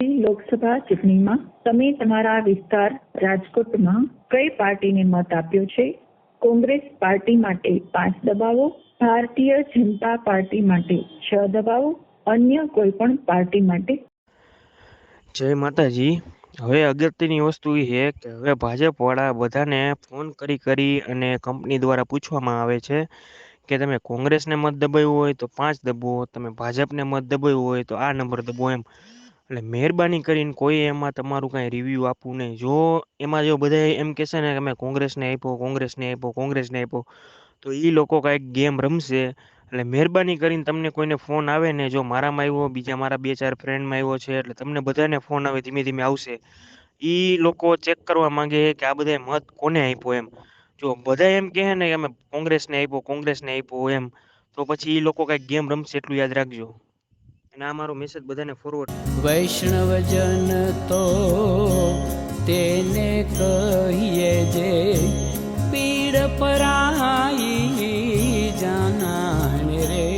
લોકસભા ચૂંટણીમાં તમે તમારા વિસ્તાર રાજકોટમાં કઈ પાર્ટીને મત આપ્યો છે? કોંગ્રેસ પાર્ટી માટે પાંચ દબાવો, ભારતીય જનતા પાર્ટી માટે છ દબાવો, અન્ય કોઈ પણ પાર્ટી માટે? જય માતાજી. હવે અગત્યની વસ્તુ એ છે કે હવે ભાજપવાળા બધાને ફોન કરી કરી અને કંપની દ્વારા પૂછવામાં આવે છે કે તમે કોંગ્રેસને મત દબાવ્યો હોય તો પાંચ દબો તમે ભાજપને મત દબાવ્યો હોય તો આ નંબર દબો એમ. એટલે મહેરબાની કરીને કોઈ એમાં તમારું કાંઈ રિવ્યૂ આપવું નહીં. જો એમાં જો બધા એમ કહેશે ને કે અમે કોંગ્રેસને આપ્યો કોંગ્રેસને આપ્યો કોંગ્રેસને આપ્યો, તો એ લોકો કાંઈક ગેમ રમશે. એટલે મહેરબાની કરીને તમને કોઈને ફોન આવે ને જો મારામાં આવ્યો, બીજા મારા બે ચાર ફ્રેન્ડમાં આવ્યો છે, એટલે તમને બધાને ફોન આવે, ધીમે ધીમે આવશે. એ લોકો ચેક કરવા માંગે કે આ બધાએ મત કોને આપ્યો એમ. જો બધા એમ કહે ને કે અમે કોંગ્રેસને આપ્યો કોંગ્રેસને આપ્યો એમ, તો પછી એ લોકો કાંઈક ગેમ રમશે એટલું યાદ રાખજો. અને આ મારો મેસેજ બધાને ફોરવર્ડ વૈષ્ણવજન તો તેને કહીએ જે પીડ પરાઈ જાનાને રે.